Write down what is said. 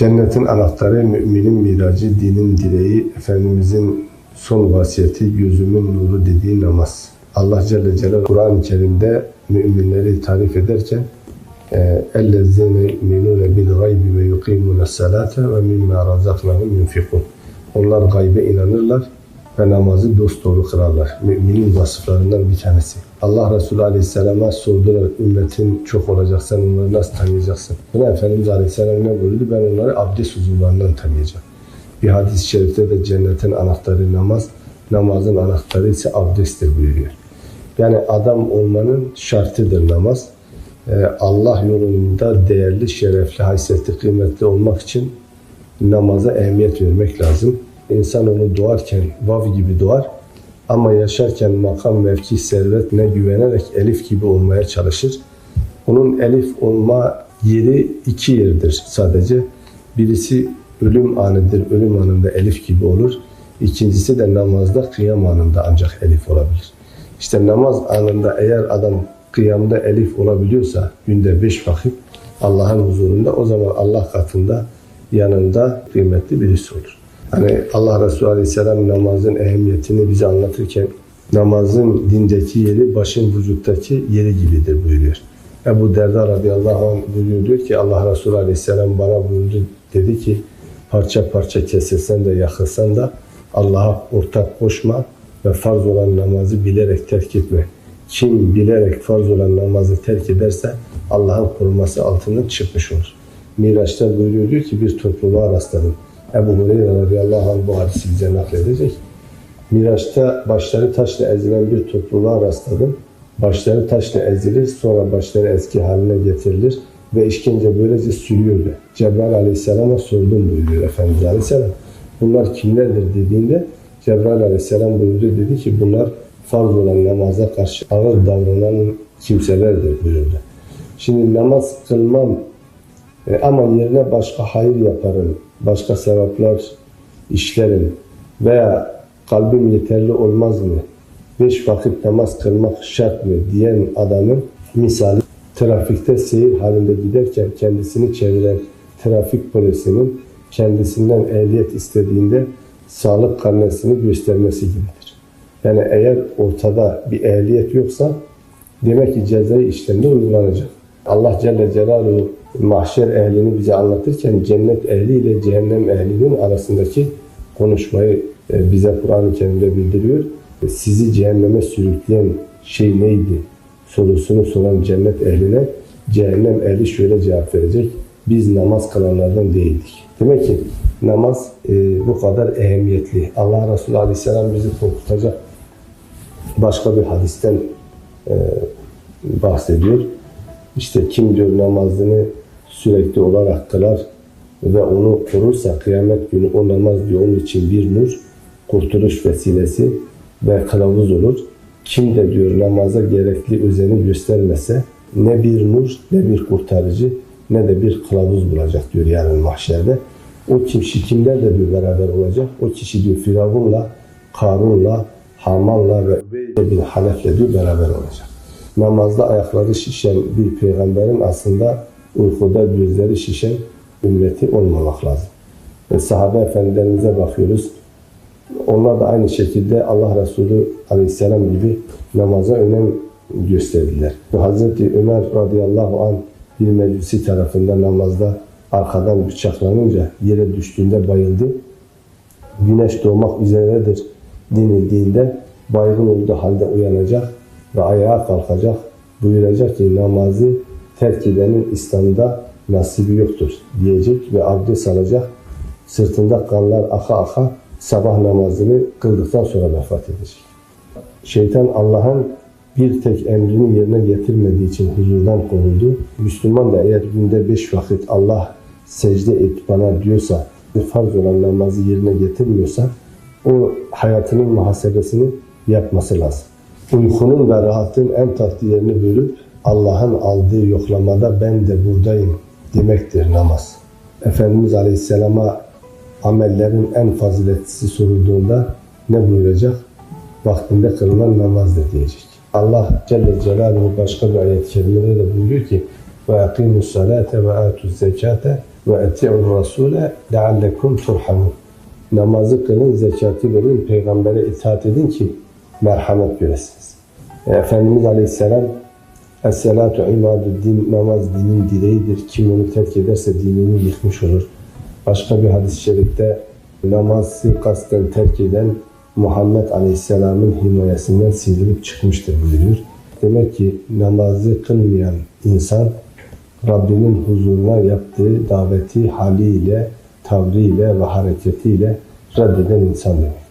Cennetin anahtarı, müminin miracı, dinin direği, Efendimizin son vasiyeti, gözümün nuru dediği namaz. Allah Celle Celaluhu Kur'an-ı Kerim'de müminleri tarif ederken اَلَّذِينَ يُؤْمِنُونَ بِالْغَيْبِ وَيُقِيمُونَ السَّلَاةَ وَمِمَّا رَزَقْنَهُمْ يُنْفِقُونَ Onlar gaybe inanırlar ve namazı dosdoğru kılarlar. Müminin vasıflarından bir tanesi. Allah Resulü Aleyhisselam'a sordular, ümmetin çok olacak, sen onları nasıl tanıyacaksın? Buna Efendimiz Aleyhisselam ne buyurdu? Ben onları abdest huzurlarından tanıyacağım. Bir hadis-i şerifte de cennetin anahtarı namaz, namazın anahtarı ise abdesttir buyuruyor. Yani adam olmanın şartıdır namaz. Ee, Allah yolunda değerli, şerefli, haysiyetli, kıymetli olmak için namaza ehemmiyet vermek lazım. İnsan onu doğarken vav gibi doğar ama yaşarken makam, mevki, servetine güvenerek elif gibi olmaya çalışır. Onun elif olma yeri iki yerdir sadece. Birisi ölüm anıdır, ölüm anında elif gibi olur. İkincisi de namazda kıyam anında ancak elif olabilir. İşte namaz anında eğer adam kıyamda elif olabiliyorsa günde beş vakit Allah'ın huzurunda o zaman Allah katında yanında kıymetli birisi olur. Hani Allah Resulü Aleyhisselam namazın ehemmiyetini bize anlatırken namazın dindeki yeri başın vücuttaki yeri gibidir buyuruyor. Ebu Derda radıyallahu anh buyuruyor diyor ki Allah Resulü Aleyhisselam bana buyurdu dedi ki parça parça kesilsen de yakılsan da Allah'a ortak koşma ve farz olan namazı bilerek terk etme. Kim bilerek farz olan namazı terk ederse Allah'ın koruması altından çıkmış olur. Miraç'ta buyuruyor diyor ki bir topluluğa rastladım. Ebu Hureyre radıyallahu anh bu hadisi bize nakledecek. Miraç'ta başları taşla ezilen bir topluluğa rastladım. Başları taşla ezilir, sonra başları eski haline getirilir ve işkence böylece sürüyordu. Cebrail aleyhisselama sordum buyuruyor Efendimiz aleyhisselam. Bunlar kimlerdir dediğinde Cebrail aleyhisselam buyurdu dedi ki bunlar farz olan namaza karşı ağır davranan kimselerdir buyurdu. Şimdi namaz kılmam e, ama yerine başka hayır yaparım, başka sevaplar işlerim veya kalbim yeterli olmaz mı? Beş vakit namaz kılmak şart mı diyen adamın misali trafikte seyir halinde giderken kendisini çeviren trafik polisinin kendisinden ehliyet istediğinde sağlık karnesini göstermesi gibidir. Yani eğer ortada bir ehliyet yoksa demek ki cezai işlemde uygulanacak. Allah Celle Celaluhu mahşer ehlini bize anlatırken cennet ehli ile cehennem ehlinin arasındaki konuşmayı e, bize Kur'an-ı Kerim'de bildiriyor. Sizi cehenneme sürükleyen şey neydi? Sorusunu soran cennet ehline cehennem ehli şöyle cevap verecek. Biz namaz kılanlardan değildik. Demek ki namaz e, bu kadar ehemmiyetli. Allah Resulü Aleyhisselam bizi korkutacak başka bir hadisten e, bahsediyor. İşte kim diyor namazını sürekli olarak kılar ve onu korursa kıyamet günü o namaz diyor onun için bir nur, kurtuluş vesilesi ve kılavuz olur. Kim de diyor namaza gerekli özeni göstermese ne bir nur ne bir kurtarıcı ne de bir kılavuz bulacak diyor yarın mahşerde. O kişi kimlerle diyor beraber olacak? O kişi diyor Firavun'la, Karun'la, Haman'la ve Übey bin Halef'le diyor beraber olacak. Namazda ayakları şişen bir peygamberin aslında uykuda gözleri şişen ümmeti olmamak lazım. E, sahabe efendilerimize bakıyoruz. Onlar da aynı şekilde Allah Resulü Aleyhisselam gibi namaza önem gösterdiler. Hazreti Ömer radıyallahu anh bir meclisi tarafından namazda arkadan bıçaklanınca yere düştüğünde bayıldı. Güneş doğmak üzeredir denildiğinde baygın olduğu halde uyanacak ve ayağa kalkacak. Buyuracak ki namazı terk edenin İslam'da nasibi yoktur diyecek ve abdest alacak. Sırtında kanlar aka aka sabah namazını kıldıktan sonra vefat edecek. Şeytan Allah'ın bir tek emrini yerine getirmediği için huzurdan kovuldu. Müslüman da eğer günde beş vakit Allah secde et bana diyorsa, farz olan namazı yerine getirmiyorsa o hayatının muhasebesini yapması lazım. Uykunun ve rahatın en tatlı yerini bölüp Allah'ın aldığı yoklamada ben de buradayım demektir namaz. Efendimiz Aleyhisselam'a amellerin en faziletlisi sorulduğunda ne buyuracak? Vaktinde kılınan namazdır diyecek. Allah Celle Celaluhu başka bir ayet-i kerimede de buyuruyor ki ve atuz zekate ve eti'ur rasule leallekum turhamun. Namazı kılın, zekatı verin, peygambere itaat edin ki merhamet göresiniz. E, Efendimiz Aleyhisselam Es-salatu imaduddin, namaz dinin direğidir. Kim onu terk ederse dinini yıkmış olur. Başka bir hadis-i şerifte namazı kasten terk eden Muhammed Aleyhisselam'ın himayesinden sivrilip çıkmıştır buyuruyor. Demek ki namazı kılmayan insan Rabbinin huzuruna yaptığı daveti haliyle, tavrıyla ve hareketiyle reddeden insan demek.